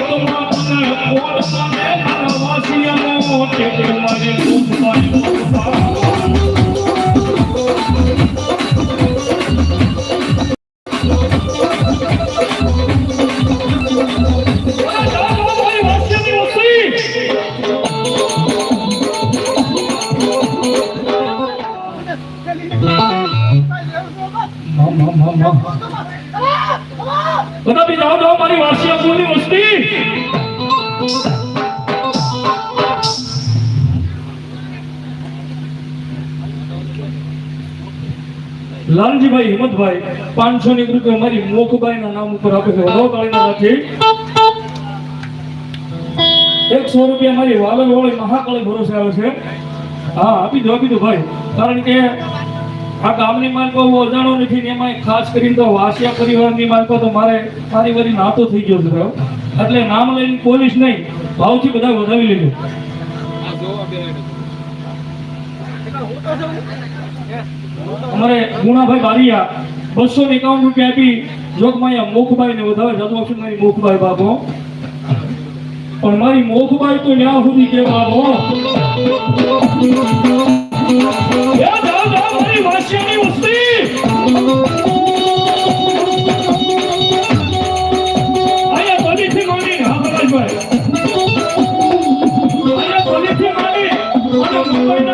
তোমার কোন সাথে ভালোবাসি আমি લાલજીભાઈ, હિંમતભાઈ પાંચસો ની રૂપિયા મારી મોખબાઈ ના નામ ઉપર આપે છે. એકસો રૂપિયા મારી વાલન હોળી મહાકાળી ભરોસે આવે છે. હા, આપી દો આપી દો ભાઈ. કારણ કે આ ગામની માલકો હું અજાણો નથી ને એમાં ખાસ કરીને તો વાસિયા પરિવારની માલકો તો મારે મારી વારી નાતો થઈ ગયો છે. એટલે નામ લઈને પોલીસ નહીં, ભાવથી બધા વધાવી લેજો. અમારે ગુણાભાઈ બારિયા બસો એકાવન રૂપિયા આપી જોગમાયા મોખભાઈ ને વધારે જતો આપશે મારી મોખભાઈ બાપો. પણ મારી મોખભાઈ તો ન્યા સુધી કે જાઓ વાસિયાની વસ્તી. અહીંયા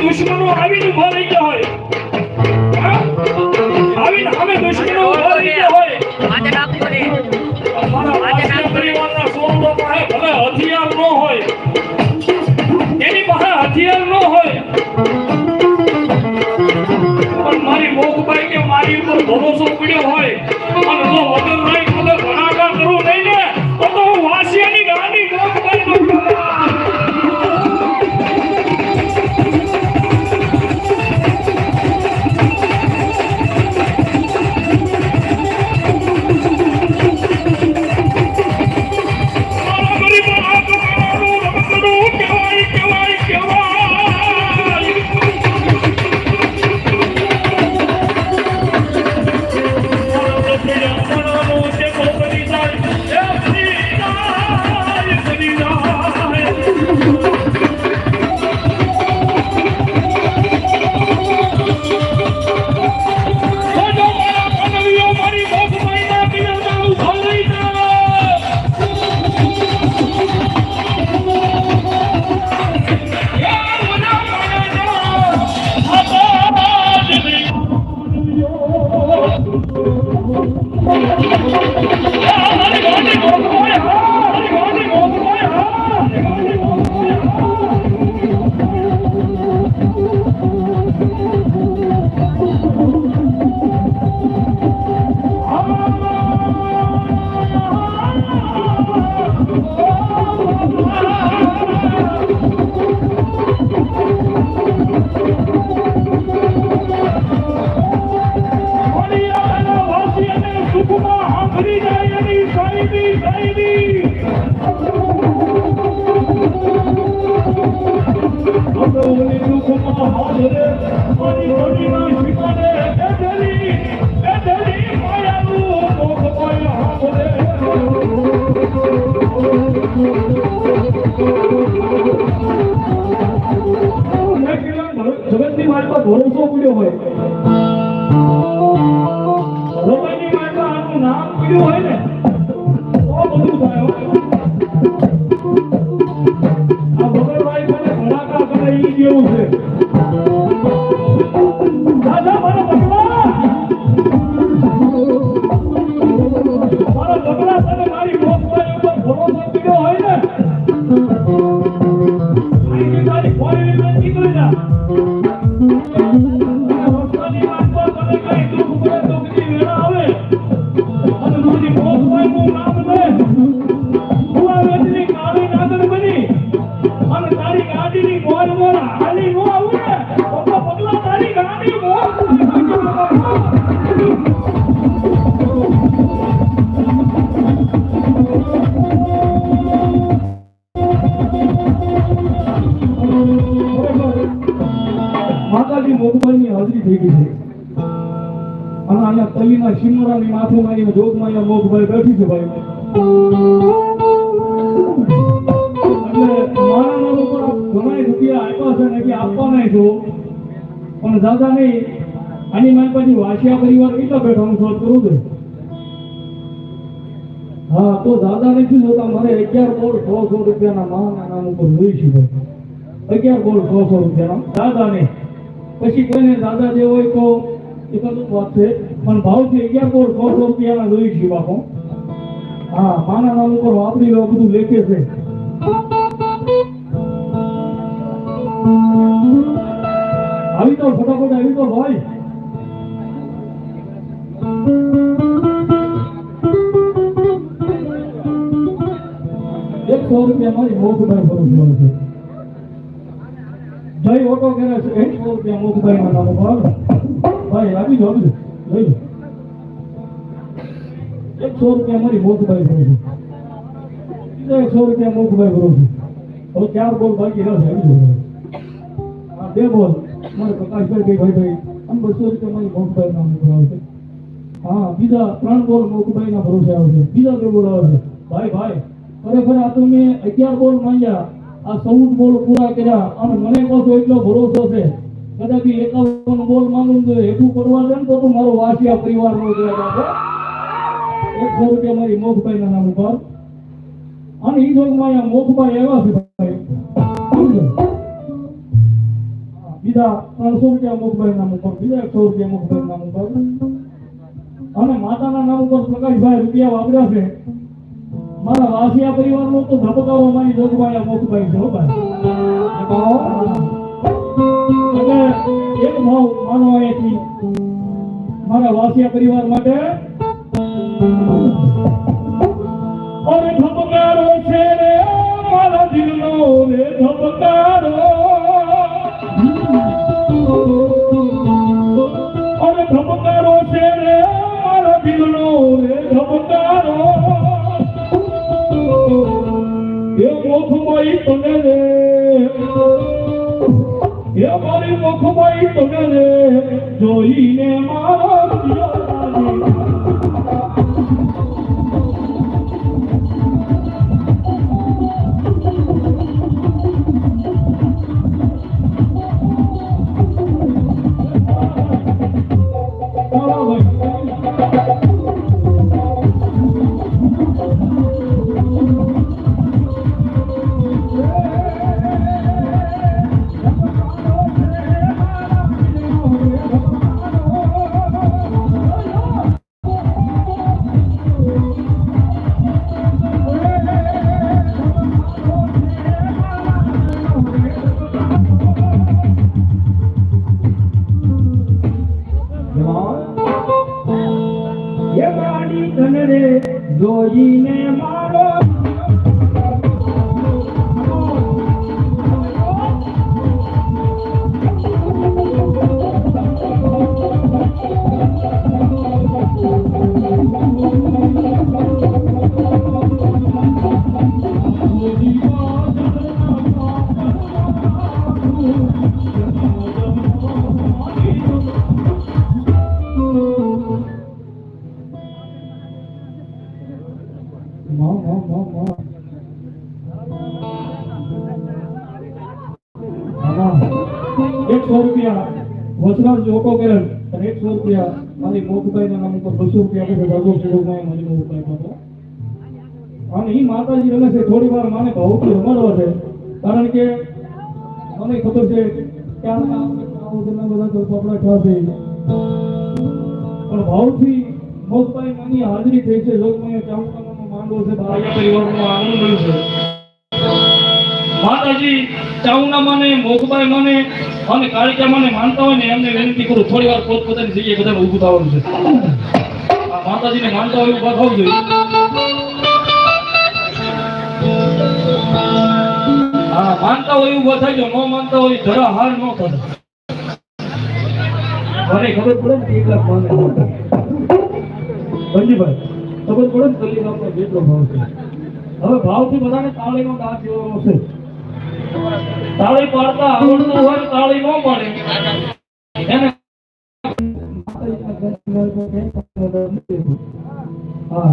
દુશ્મનો આવીને ઊભો રહી ગયા હોય? આવીને અમે દુશ્મનો ઊભો રહી ગયા હોય. અમારા પરિવારના સોળો પાસે ભલે હથિયાર ન હોય એની પાસે હથિયાર ન હોય પણ મારી મોગબાઈ કે મારી ઉપર ભરોસો પડ્યો હોય અને જો વગર નહીં મારા માતાજી મોગબાઈની હાજરી થઈ ગઈ છે. અને અહીંયા તલીના શિમરાની માથે મારીને જોગમાં અહીંયા મોગભાઈ બેઠી છે ભાઈ. ને કે આપવાના છો. પણ દાદા નહીં, આની મારી પાછી વાસિયા પરિવાર કેટલા બેઠા હું શોધ કરું છું? હા, તો દાદા નથી જોતા મારે અગિયાર બોલ સો સો રૂપિયાના માના નામ ઉપર જોઈ છે ભાઈ. અગિયાર બોલ સો સો રૂપિયાના. દાદા ને પછી કોઈને દાદા જે હોય તો એ તો વાત છે? પણ ભાવથી અગિયાર બોલ સો સો રૂપિયાના જોઈ છે બાપો. હા માના નામ ઉપર વાપરી લો, બધું લેખે છે. આવી તો ફટાફટ આવી તો ભાઈ. એકસો રૂપિયા મારી મોખભાઈ ભરું મળે છે જય ઓટો ગેરેજ એકસો રૂપિયા મોગભાઈ ના નામ ઉપર ભાઈ આવી આપી દો. એકસો રૂપિયા મારી મોગભાઈ ભરું છું. એકસો રૂપિયા મોગભાઈ ભરું છું. હવે ચાર બોલ બાકી રહેશે આવી હા બે બોલ. મારે પ્રકાશભાઈ ભાઈ ભાઈ. આમ બસો રૂપિયા મારી મોગભાઈ નામ આવશે. હા, બીજા ત્રણ બોલ મોગભાઈ ના ભરોસે આવશે. બીજા બે બોલ આવશે. ભાઈ ભાઈ. ખરેખર આ તો અગિયાર બોલ માંગ્યા આ ચૌદ બોલ પૂરા કર્યા. અને મને પાછો એટલો ભરોસો છે. કદાચ એકાવન બોલ માંગું તો હેઠું કરવા દે ને તો મારો વાસિયા પરિવાર નો એકસો રૂપિયા મારી મોખભાઈ ના નામ ઉપર. અને ઈ જોગમાં મોખભાઈ આવ્યા છે બીજા ત્રણસો રૂપિયા મુખભાઈ નામ ઉપર. બીજા એકસો રૂપિયા મોગભાઈ નામ ઉપર. અને માતાના નામ ઉપર પ્રકાશભાઈ રૂપિયા વાપર્યા છે. મારા વાસિયા પરિવારનો તો ધબકારો મારી જોગભાઈ મુખભાઈ છે ભાઈ. એક ભાવ માનો મારા વાસિયા પરિવાર માટે એ મારી મોખભાઈ તને રે. જોઈને મારા મોકભાઈના નામ ઉપર બસો રૂપિયા આપે છે ભાગો ખેડૂતમાં મારી મોકભાઈ પાસે અને ઈ માતાજી રમે છે, થોડી વાર માને ભાવથી રમાડવા છે મને ખબર છે કે આ બધા તો કપડા ખાશે પણ ભાવથી મોકભાઈ માની હાજરી થઈ છે લોકમય ચામુંડાનો માંડવો છે, બાળિયા પરિવારનો આનંદ છે. માતાજી, ચાઉના માને, મોગબાઈ માને, અને કાળિકા માને માનતા હોય ને એમને વિનંતી કરું, થોડી વાર પોતપોતાની જગ્યાએ બધાને ઊભું થવાનું છે. માતાજીને માનતા હોય ઊભા થવું જોઈએ. હા, માનતા હોય ઊભા થાય જો ન માનતા હોય, જરા હાર ન થતા મને ખબર પડે ને એક લાખ માને બંજીભાઈ, ખબર પડે ને કલ્લી બાપનો જેટલો ભાવ છે. હવે ભાવથી બધાને તાળીનો દાંત જેવો છે. તાળી પાડતા આવડતું હોય તાળી ન પાડે એને હા